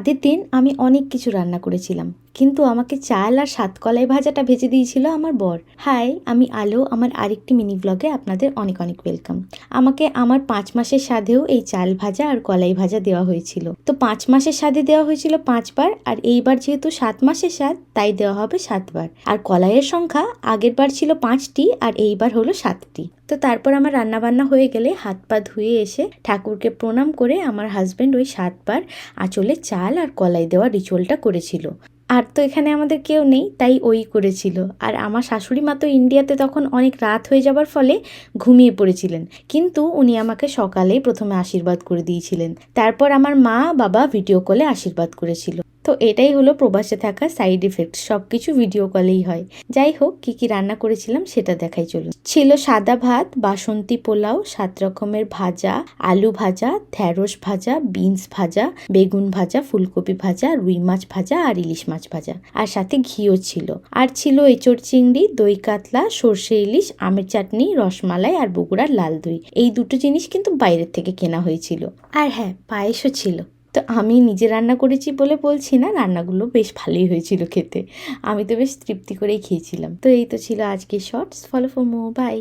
আগের দিন আমি অনেক কিছু রান্না করেছিলাম। কিন্তু আমাকে চাল আর সাতকলাই ভাজাটা ভেজে দিয়েছিল আমার বর। হাই, আমি আলো, আমার আরেকটি মিনি ব্লগে আপনাদের অনেক অনেক ওয়েলকাম আমাকে আমার পাঁচ মাসের স্বাদেও এই চাল ভাজা আর কলাই ভাজা দেওয়া হয়েছিল। তো পাঁচ মাসের স্বাদে দেওয়া হয়েছিল পাঁচবার, আর এইবার যেহেতু সাত মাসের স্বাদ তাই দেওয়া হবে সাতবার। আর কলাইয়ের সংখ্যা আগের বার ছিল পাঁচটি, আর এইবার হলো সাতটি। তো তারপর আমার রান্না বান্না হয়ে গেলে হাত পা ধুয়ে এসে ঠাকুরকে প্রণাম করে আমার হাজব্যান্ড ওই সাতবার আঁচলে চাল আর কলাই দেওয়া রিচুয়ালটা করেছিল। আর তো এখানে আমাদের কেউ নেই, তাই ওই করেছিল। আর আমার শাশুড়ি মা তো ইন্ডিয়াতে তখন অনেক রাত হয়ে যাবার ফলে ঘুমিয়ে পড়েছিলেন। কিন্তু উনি আমাকে সকালে প্রথমে আশীর্বাদ করে দিয়েছিলেন। তারপর আমার মা বাবা ভিডিও কলে আশীর্বাদ করেছিল। তো এটাই হলো প্রবাসে থাকা সাইড এফেক্ট সব কিছু ভিডিও কলেই হয়। যাই হোক, কি কি রান্না করেছিলাম সেটা দেখাই চলুন। ছিল সাদা ভাত, বাসন্তী পোলাও, সাত রকমের ভাজা, আলু ভাজা, ঢ্যাঁড়স ভাজা বিনস ভাজা, বেগুন ভাজা, ফুলকপি ভাজা, রুই মাছ ভাজা আর ইলিশ মাছ ভাজা। আর সাথে ঘিও ছিল। আর ছিল এঁচড় চিংড়ি, দই কাতলা, সর্ষে ইলিশ, আমের চাটনি, রসমালাই আর বগুড়ার লাল দই। এই দুটো জিনিস কিন্তু বাইরের থেকে কেনা হয়েছিল। আর হ্যাঁ পায়েসও ছিল। তো আমি নিজে রান্না করেছি বলে বলছি না, রান্নাগুলো বেশ ভালোই হয়েছিল খেতে। আমি তো বেশ তৃপ্তি করেই খেয়েছিলাম। তো এই তো ছিল আজকে shorts follow for more bye